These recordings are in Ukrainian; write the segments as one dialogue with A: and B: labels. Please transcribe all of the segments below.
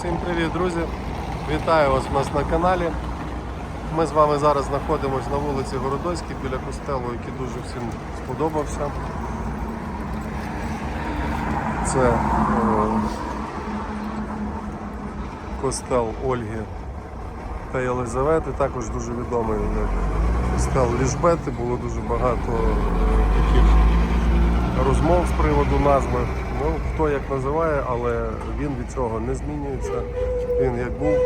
A: Всім привіт, друзі! Вітаю вас у нас на каналі. Ми з вами зараз знаходимося на вулиці Городоцькій біля костелу, який дуже всім сподобався. Це е, костел Ольги та Єлизавети, також дуже відомий як костел Ліжбети. Було дуже багато е, таких розмов з приводу назви. Ну, хто як називає, але він від цього не змінюється. Він як був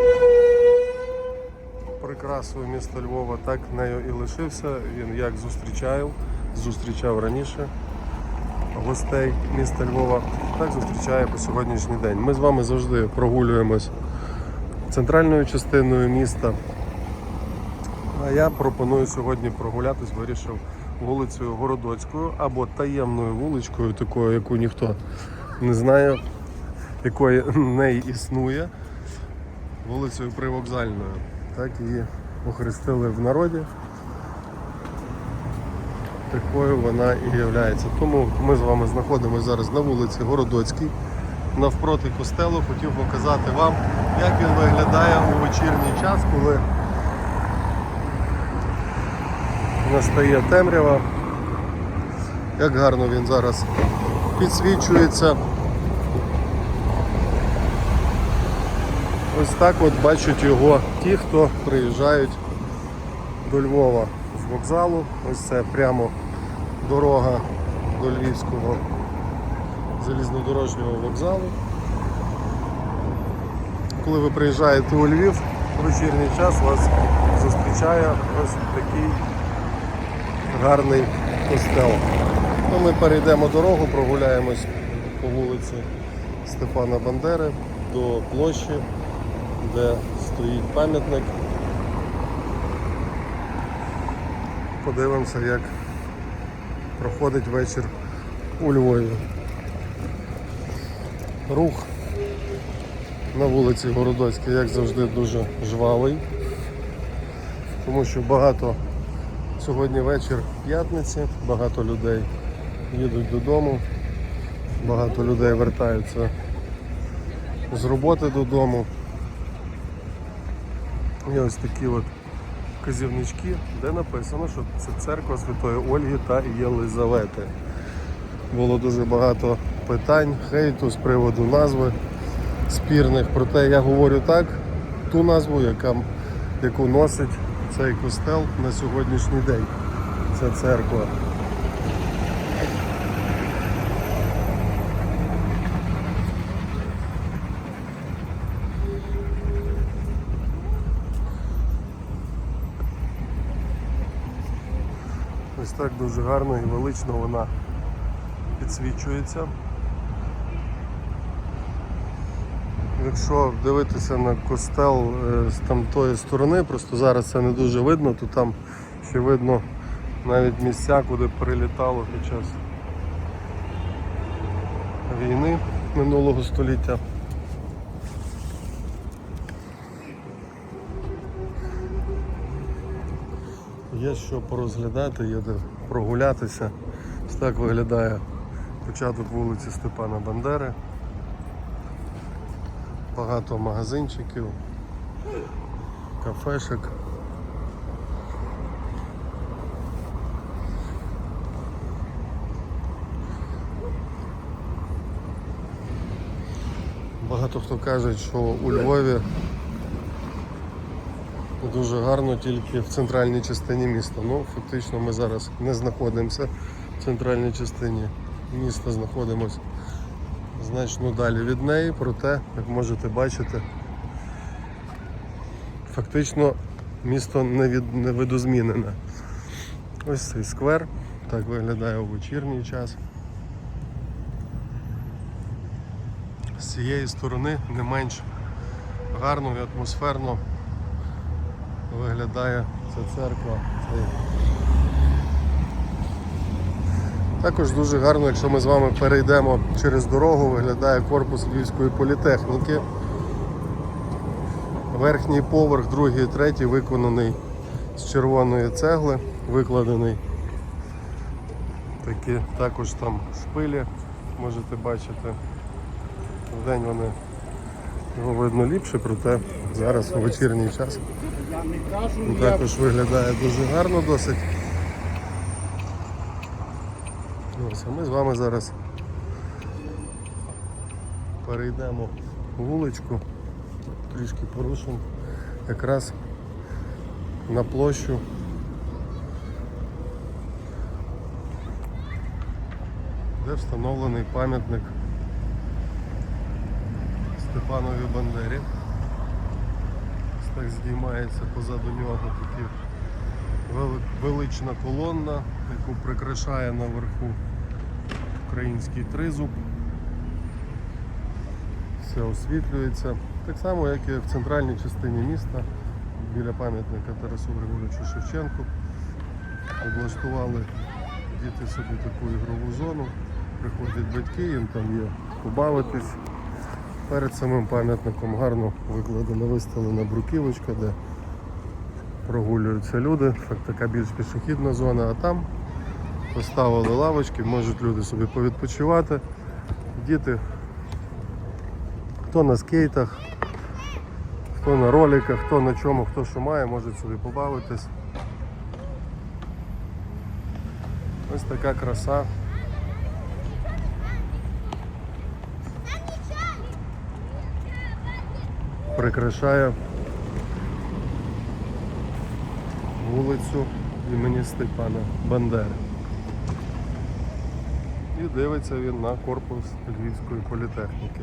A: прикрасою міста Львова, так нею і лишився. Він як зустрічав, зустрічав раніше гостей міста Львова, так зустрічає по сьогоднішній день. Ми з вами завжди прогулюємось центральною частиною міста. А я пропоную сьогодні прогулятись, вирішив вулицею Городоцькою або таємною вуличкою, такою, яку ніхто не знає, якої не існує, вулицею Привокзальною. Так її охрестили в народі. Такою вона і є. Тому ми з вами знаходимося зараз на вулиці Городоцькій, навпроти костелу. Хотів показати вам, як він виглядає у вечірній час, коли настає темрява. Як гарно він зараз підсвічується. Ось так от бачать його ті, хто приїжджають до Львова з вокзалу. Ось це прямо дорога до Львівського залізнодорожнього вокзалу. Коли ви приїжджаєте у Львів, в вечірній час вас зустрічає ось такий гарний костел. Ну, ми перейдемо дорогу, прогуляємось по вулиці Степана Бандери до площі, де стоїть пам'ятник. Подивимося, як проходить вечір у Львові. Рух на вулиці Городоцькій, як завжди, дуже жвавий, тому що багато Сьогодні вечір п'ятниці, багато людей їдуть додому, багато людей вертаються з роботи додому. І ось такі от вказівнички, де написано, що це церква Святої Ольги та Єлизавети. Було дуже багато питань, хейту з приводу назви спірних. Проте я говорю так, ту назву, яка, яку носить цей костел на сьогоднішній день. Це церква. Ось так дуже гарно і велично вона підсвічується. Якщо дивитися на костел е, з тамтої сторони, просто зараз це не дуже видно, то там ще видно навіть місця, куди прилітало під час війни минулого століття. Є що порозглядати, є де прогулятися. Ось так виглядає початок вулиці Степана Бандери багато магазинчиків, кафешок. Багато хто каже, що у Львові дуже гарно тільки в центральній частині міста. Ну, фактично ми зараз не знаходимося в центральній частині міста, знаходимося значно далі від неї, проте, як можете бачити, фактично місто не, від, не видозмінене. Ось цей сквер, так виглядає у вечірній час. З цієї сторони не менш гарно і атмосферно виглядає ця церква. Також дуже гарно, якщо ми з вами перейдемо через дорогу, виглядає корпус Львівської політехніки. Верхній поверх, другий і третій виконаний з червоної цегли, викладений. Такі також там шпилі, можете бачити. Вдень вони Його видно ліпше, проте зараз у вечірній час також виглядає дуже гарно досить. Ось, ми з вами зараз перейдемо вуличку, трішки порушимо якраз на площу. Де встановлений пам'ятник Степанові Бандері. Так здіймається позаду нього такі велична колонна, яку прикрашає наверху український тризуб. Все освітлюється. Так само, як і в центральній частині міста, біля пам'ятника Тарасу Григоровичу Шевченку. Облаштували діти собі таку ігрову зону. Приходять батьки, їм там є побавитись. Перед самим пам'ятником гарно викладена виставлена бруківочка, де прогулюються люди. Так, така більш пішохідна зона, а там поставили лавочки, можуть люди собі повідпочивати. Діти хто на скейтах, хто на роликах, хто на чому, хто що має, можуть собі побавитись. Ось така краса. Прикрашає вулицю імені Степана Бандери. І дивиться він на корпус Львівської політехніки.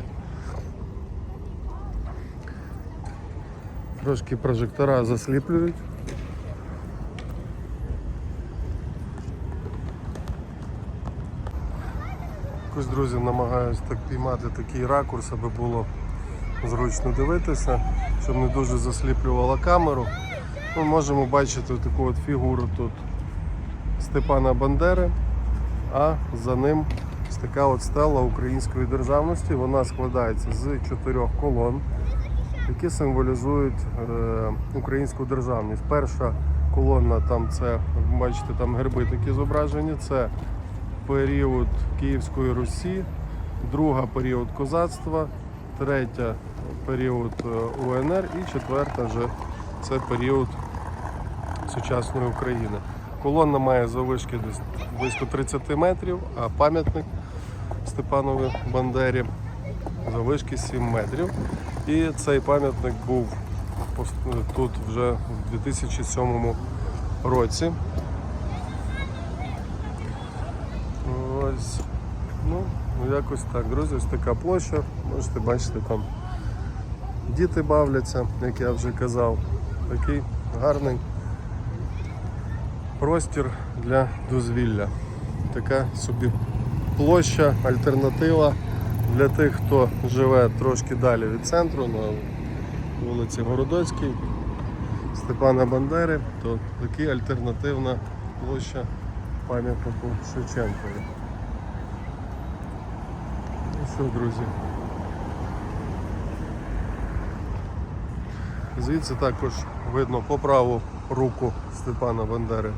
A: Трошки прожектора засліплюють. Якось, друзі, намагаюсь так піймати такий ракурс, аби було зручно дивитися, щоб не дуже засліплювала камеру. Ми можемо бачити таку от фігуру тут Степана Бандери, а за ним ось така от стела української державності. Вона складається з чотирьох колон, які символізують е, українську державність. Перша колона, там це, бачите, там герби такі зображені. Це період Київської Русі, друга період козацтва, третя період е, УНР і четверта вже це період сучасної України. Колона має заввишки десь близько 30 метрів, а пам'ятник Степанові Бандері заввишки 7 метрів. І цей пам'ятник був тут вже в 2007 році. Ось. Ну, якось так, друзі, ось така площа. Можете бачити там. Діти бавляться, як я вже казав. Такий гарний простір для дозвілля. Така собі площа, альтернатива для тих, хто живе трошки далі від центру на вулиці Городоцькій Степана Бандери, то така альтернативна площа пам'ятнику Шевченкові. Ну що, друзі? Звідси також видно по праву руку Степана Бандери.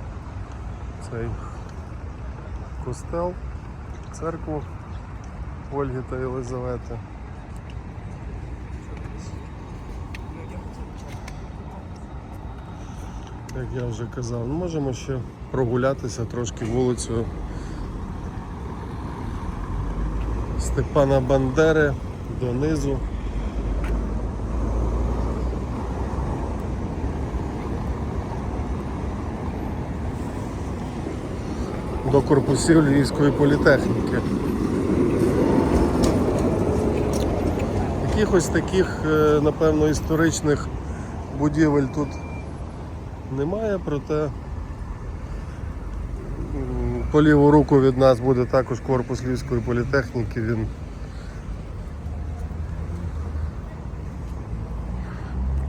A: Цей костел, церкву Ольги та Єлизавети. Як я вже казав, ну, можемо ще прогулятися трошки вулицею Степана Бандери донизу. До корпусів Львівської політехніки. Якихось таких, е, напевно, історичних будівель тут немає, проте по ліву руку від нас буде також корпус Львівської політехніки. Він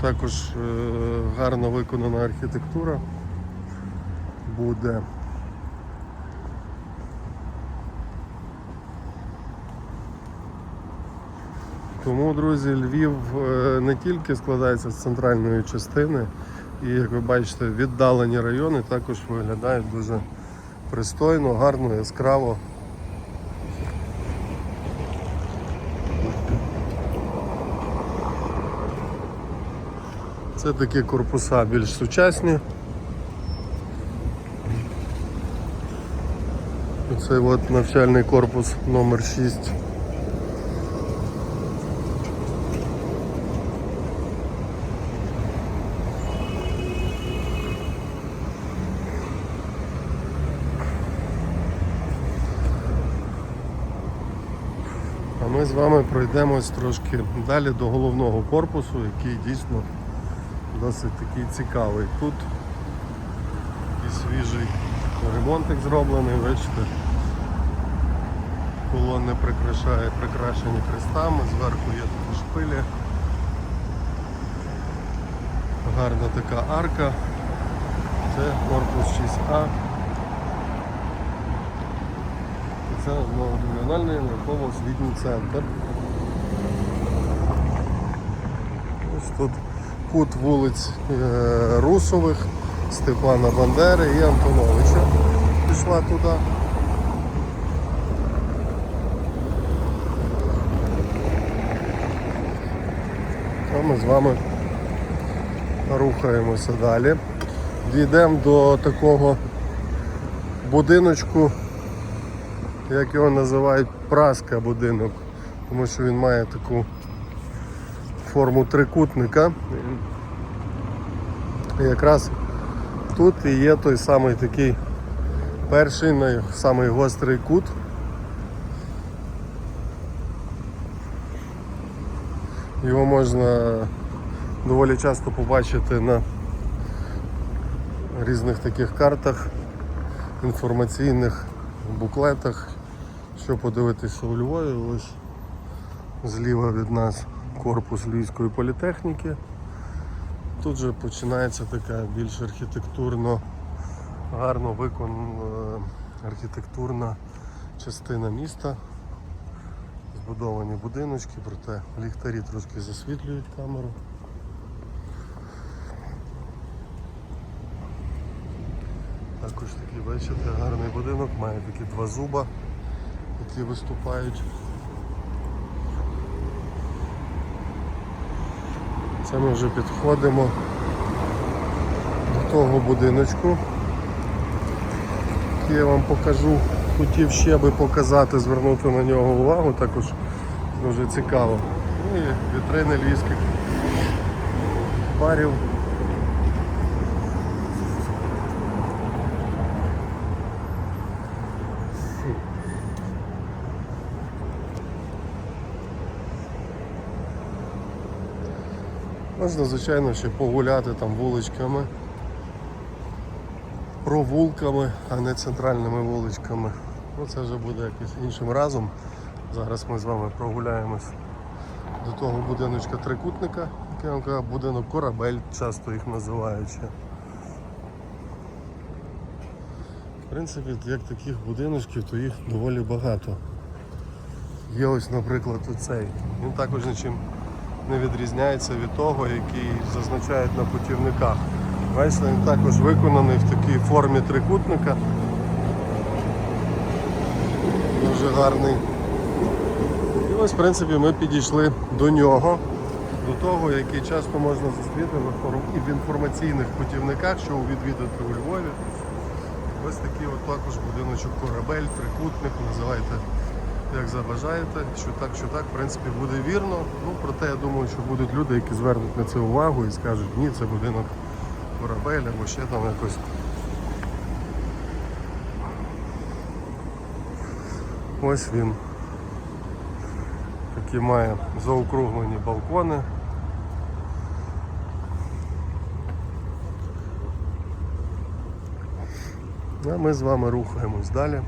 A: також е, гарно виконана архітектура буде. Тому, друзі, Львів е, не тільки складається з центральної частини, і, як ви бачите, віддалені райони також виглядають дуже пристойно, гарно, яскраво. Це такі корпуса більш сучасні. Оцей от навчальний корпус номер 6. Ми з вами пройдемось трошки далі до головного корпусу, який дійсно досить такий цікавий. Тут і свіжий ремонтик зроблений, бачите. Колони прикрашає, прикрашені хрестами, зверху є такі шпилі. Гарна така арка. Це корпус 6А. І Це регіональний науково-освітній центр. Ось тут кут вулиць е, Русових, Степана Бандери і Антоновича. Пішла туди. А ми з вами рухаємося далі. Дійдемо до такого будиночку, як його називають праска будинок, тому що він має таку форму трикутника. І якраз тут і є той самий такий перший, най- самий гострий кут. Його можна доволі часто побачити на різних таких картах, інформаційних буклетах, що подивитися у Львові. Ось зліва від нас корпус Львівської політехніки. Тут же починається така більш архітектурно гарно виконана архітектурна частина міста. Збудовані будиночки, проте ліхтарі трошки засвітлюють камеру. Також такий, бачите, гарний будинок, має такі два зуба, які виступають. Це ми вже підходимо до того будиночку, який я вам покажу. Хотів ще би показати, звернути на нього увагу, також дуже цікаво. І вітрини львівських барів. Можна, звичайно, ще погуляти там вуличками, провулками, а не центральними вуличками. Ну це вже буде якось іншим разом. Зараз ми з вами прогуляємось до того будиночка трикутника, який будинок корабель, часто їх називають. ще. В принципі, як таких будиночків, то їх доволі багато. Є ось, наприклад, оцей. Він також нічим не відрізняється від того, який зазначають на путівниках. Бачите, він також виконаний в такій формі трикутника. Дуже гарний. І ось, в принципі, ми підійшли до нього, до того, який часто можна зустріти в інформаційних путівниках, що відвідати у Львові. Ось такий от також будиночок корабель, трикутник, називайте як забажаєте, що так, що так, в принципі, буде вірно. Ну, проте я думаю, що будуть люди, які звернуть на це увагу і скажуть, ні, це будинок корабель або ще там якось. Ось він. Такі має заокруглені балкони. А ми з вами рухаємось далі.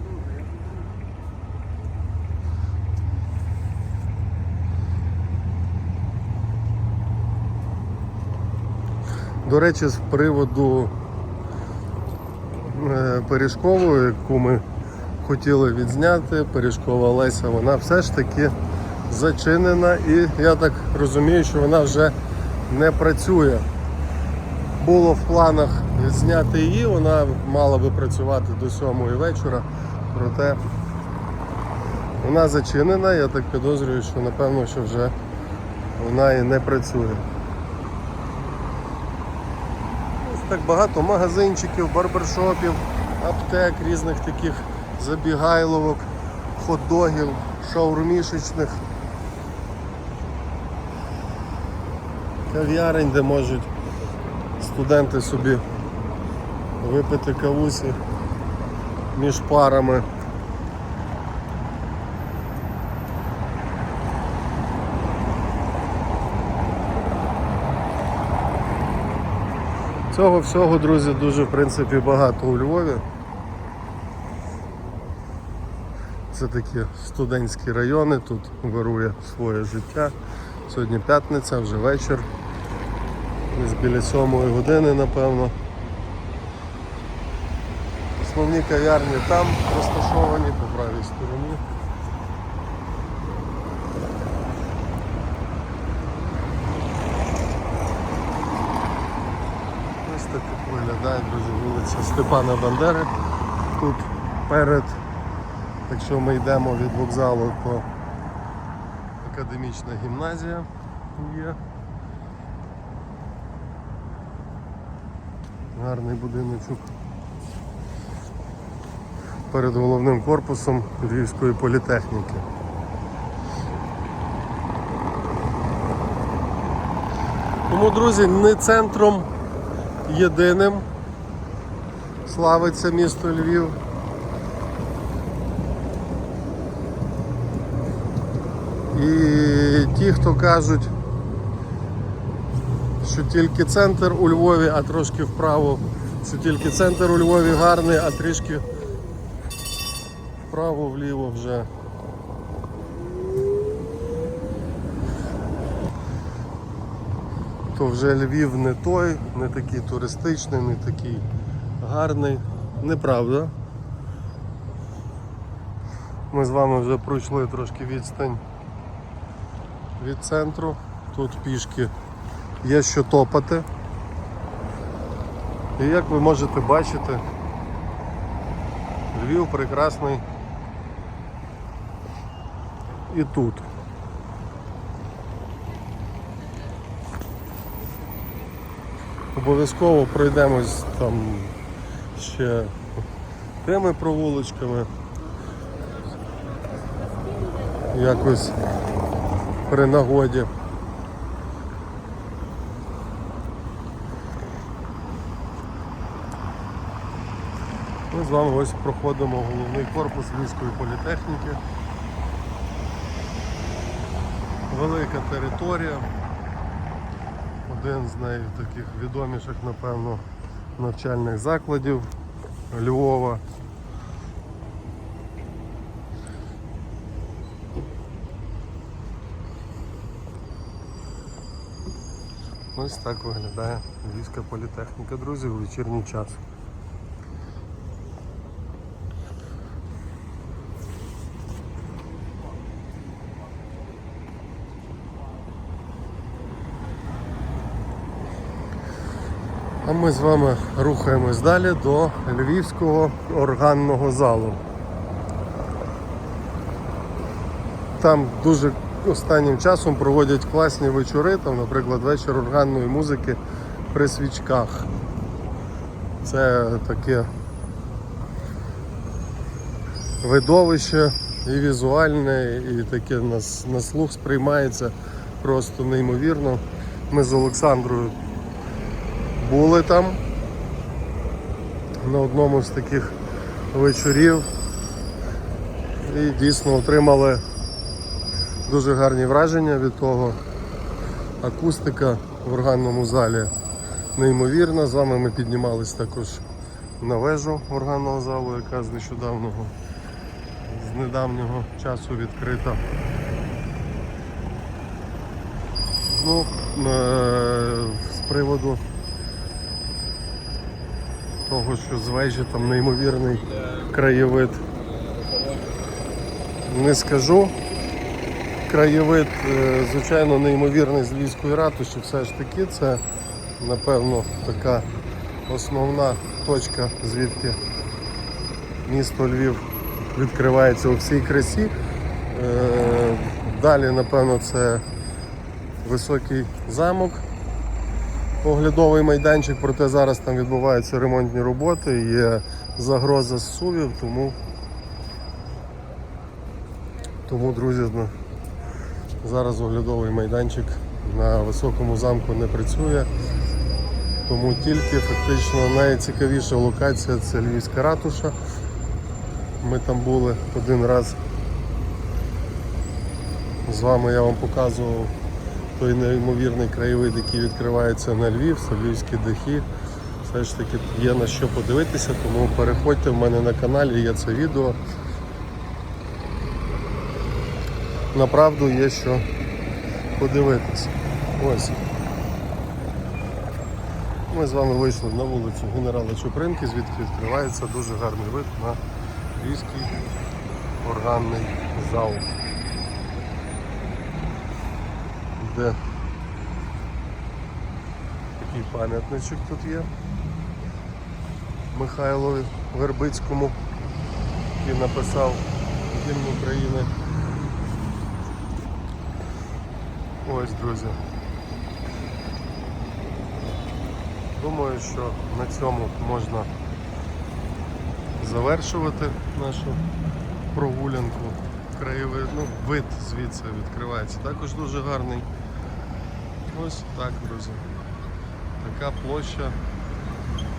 A: До речі, з приводу е, Пиріжкової, яку ми хотіли відзняти, Пиріжкова Леся, вона все ж таки зачинена і я так розумію, що вона вже не працює. Було в планах зняти її, вона мала би працювати до 7 вечора, проте вона зачинена, я так підозрюю, що напевно, що вже вона і не працює. Так багато магазинчиків, барбершопів, аптек, різних таких забігайловок, хот-догів, шаурмішечних. Кав'ярень, де можуть студенти собі випити кавусі між парами. Цього всього, друзі, дуже в принципі багато у Львові. Це такі студентські райони, тут вирує своє життя. Сьогодні п'ятниця, вже вечір. Десь біля сьомої години, напевно. Основні кав'ярні там розташовані по правій стороні. Ось так виглядає, друзі, вулиця Степана Бандери. Тут перед, якщо ми йдемо від вокзалу, то академічна гімназія є. Гарний будиночок. Перед головним корпусом Львівської політехніки. Тому, друзі, не центром єдиним славиться місто Львів. І ті, хто кажуть, що тільки центр у Львові, а трошки вправо, що тільки центр у Львові гарний, а трішки вправо-вліво вже. То вже Львів не той, не такий туристичний, не такий гарний. Неправда. Ми з вами вже пройшли трошки відстань від центру. Тут пішки є що топати. І як ви можете бачити, Львів прекрасний і тут. Обов'язково пройдемось там ще тими провулочками. Якось при нагоді. Ми з вами ось проходимо головний корпус Львівської політехніки. Велика територія. Один з найтаких відоміших, напевно, навчальних закладів Львова. Ось так виглядає Львівська політехніка, друзі, у вечірній час. А ми з вами рухаємось далі до Львівського органного залу. Там дуже останнім часом проводять класні вечори, там, наприклад, вечір органної музики при свічках. Це таке видовище і візуальне, і таке на, слух сприймається просто неймовірно. Ми з Олександрою були там на одному з таких вечорів і дійсно отримали дуже гарні враження від того. Акустика в органному залі неймовірна. З вами ми піднімались також на вежу органного залу, яка з нещодавнього, з недавнього часу відкрита. Ну, е- з приводу того, що з вежі там неймовірний краєвид. Не скажу. Краєвид, е, звичайно, неймовірний з Львівської ратуші, все ж таки це, напевно, така основна точка, звідки місто Львів відкривається у всій красі. Е, Далі, напевно, це високий замок оглядовий майданчик, проте зараз там відбуваються ремонтні роботи, є загроза зсувів, тому, тому друзі, ну, зараз оглядовий майданчик на високому замку не працює. Тому тільки фактично найцікавіша локація це Львівська ратуша. Ми там були один раз. З вами я вам показував той неймовірний краєвид, який відкривається на Львів, львівські дахи. Все ж таки є на що подивитися, тому переходьте в мене на каналі, є це відео. Направду є що подивитися. Ось. Ми з вами вийшли на вулицю генерала Чупринки, звідки відкривається дуже гарний вид на львівський органний зал. Де такий пам'ятничок тут є Михайлові Вербицькому, який написав гімн України. Ось, друзі. Думаю, що на цьому можна завершувати нашу прогулянку. Краєвид, ну, вид звідси відкривається. Також дуже гарний. Ось так, друзі. Така площа.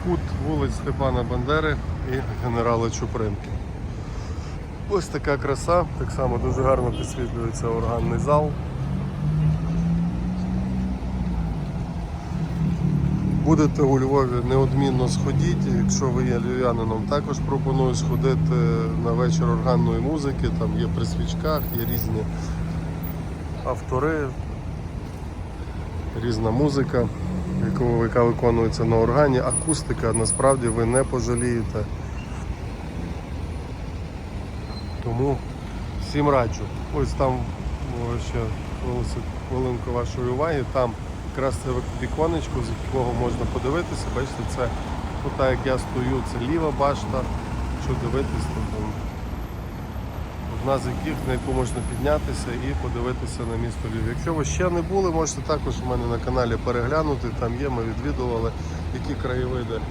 A: Кут вулиць Степана Бандери і генерала Чупринки. Ось така краса, так само дуже гарно підсвітлюється органний зал. Будете у Львові, неодмінно сходіть. Якщо ви є львів'янином, також пропоную сходити на вечір органної музики. Там є при свічках, є різні автори, різна музика, яка виконується на органі. Акустика насправді ви не пожалієте. Тому всім раджу. Ось там ще хвилинку- вашої уваги. Там якраз це віконечко, з якого можна подивитися. Бачите, це тут, як я стою, це ліва башта. Якщо дивитись, то одна з яких, на яку можна піднятися і подивитися на місто Львів. Якщо ви ще не були, можете також у мене на каналі переглянути. Там є, ми відвідували, які краєвиди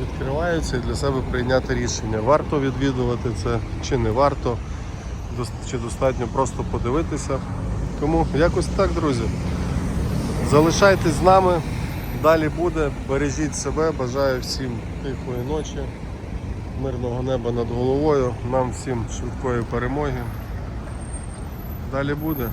A: відкриваються і для себе прийняти рішення. Варто відвідувати це чи не варто, чи достатньо просто подивитися. Тому якось так, друзі. Залишайтесь з нами, далі буде. Бережіть себе, бажаю всім тихої ночі, мирного неба над головою, нам всім швидкої перемоги. Далі буде.